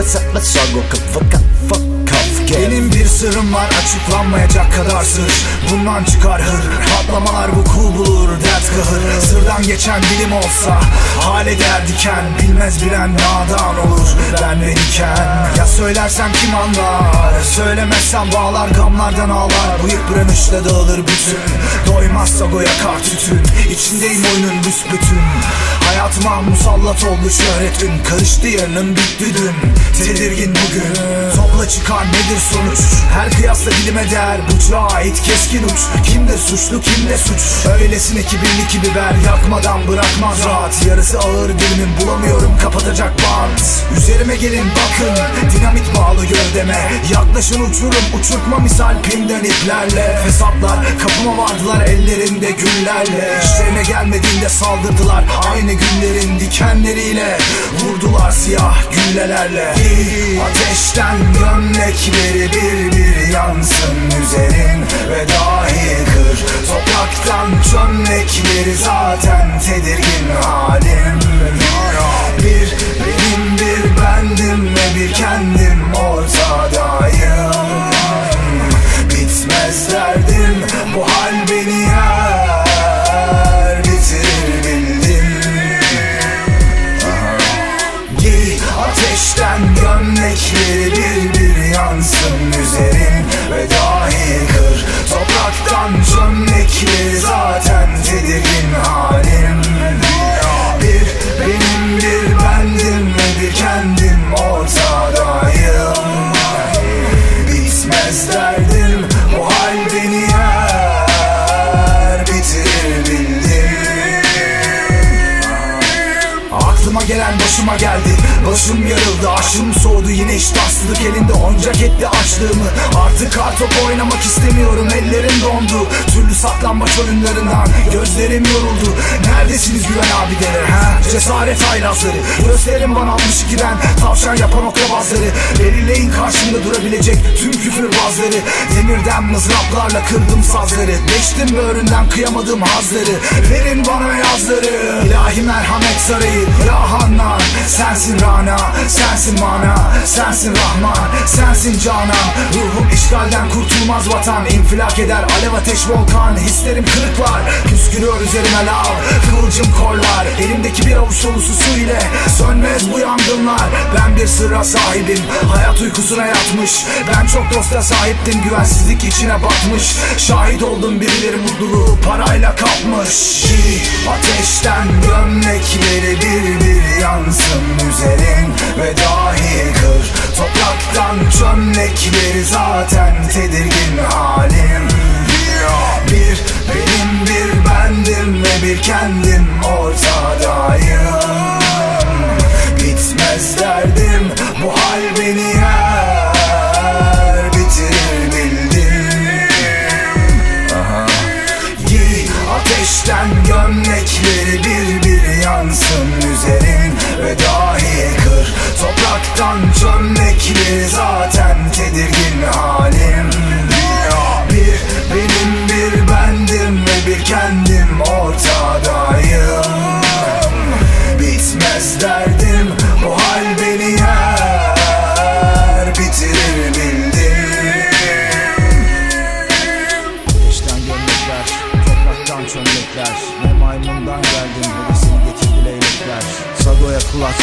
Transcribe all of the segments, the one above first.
What's up, my struggle? Fuck up, fuck Benim bir sırrım var açıklanmayacak kadar sır. Bundan çıkar hır Patlamalar vuku bulur dert kahır. Sırdan geçen dilim olsa Hale der diken. Bilmez bilen nadan olur Ben ve diken Ya söylersem kim anlar Söylemezsem bağlar gamlardan ağlar. Bu yıpranışla dağılır bütün Doymaz sago yakar tütün. İçindeyim oyunun büsbütün. Hayatıma musallat oldu şöhretin. Karıştı yarının bitti dün. Tedirgin bugün çıkar nedir sonuç? Her kıyasla dilime değer Bıçağa ait keskin uç. Kimde suçlu kimde suç? Öylesine kibirli ki biber Yakmadan bırakmaz rahat. Yarısı ağır dilimin bulamıyorum kapatacak bant. Üzerime gelin bakın Dinamit bağlı gövdeme. Yaklaşın uçurum uçurtma misal pinden iplerle. Fesatlar kapıma vardılar ellerinde güllerle. İşlerine gelmediğinde saldırdılar Aynı günlerin dikenleriyle. Vurdular siyah güllelerle Ateşten gömlekleri bir bir yansın üzerin Ve dahi kır. Topraktan çömlekleri zaten tedirgin halim gömlekleri bir bir yansın üzerin Ve dahi kır. Topraktan çömlekleri zaten tedirgin halim. Bir benim bir bendim ve bir kendim ortadayım. Bitmez derdim bu hal beni yer Bitirir bildim. Aklıma gelen başıma geldi Başım yarıldı aşım soğudu yine iştahsızlık elinde. Oncak etti açlığımı. Artık kartop oynamak istemiyorum ellerim dondu. Türlü saklanmaç oyunlarından gözlerim yoruldu. Neredesiniz güven abileri ha? Cesaret haylazları. Gösterin bana 62'den tavşan yapan okrabazları Belirleyin karşımda durabilecek tüm küfürbazları Demirden mızraplarla kırdım sazları. Geçtim böğründen kıyamadığım hazları. Verin bana yazları. İlahi merhamet sarayı Ya Hannan Sensin Rana Sensin mana Sensin Rahman Sensin Canan. Ruhum işgalden kurtulmaz vatan İnfilak eder alev ateş volkan. Hislerim kırıklar Püskürüyor üzerime lav Kıvılcım korlar. Elimdeki bir avuç dolusu su ile Sönmez bu yangınlar. Ben bir sırra sahibim Hayat uykusuna yatmış. Ben çok dosta sahiptim Güvensizlik içine batmış. Şahit oldum birileri mutluluğu parayla kapmış. Ateşten gömlekleri bir bir yansın üzerin Ve dahi kır. Topraktan çömlekleri zaten tedirgin halim. Bir benim bir bendim ve bir kendim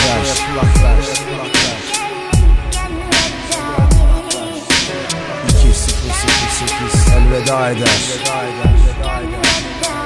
ver, ver 2008 elveda eder, elveda eder.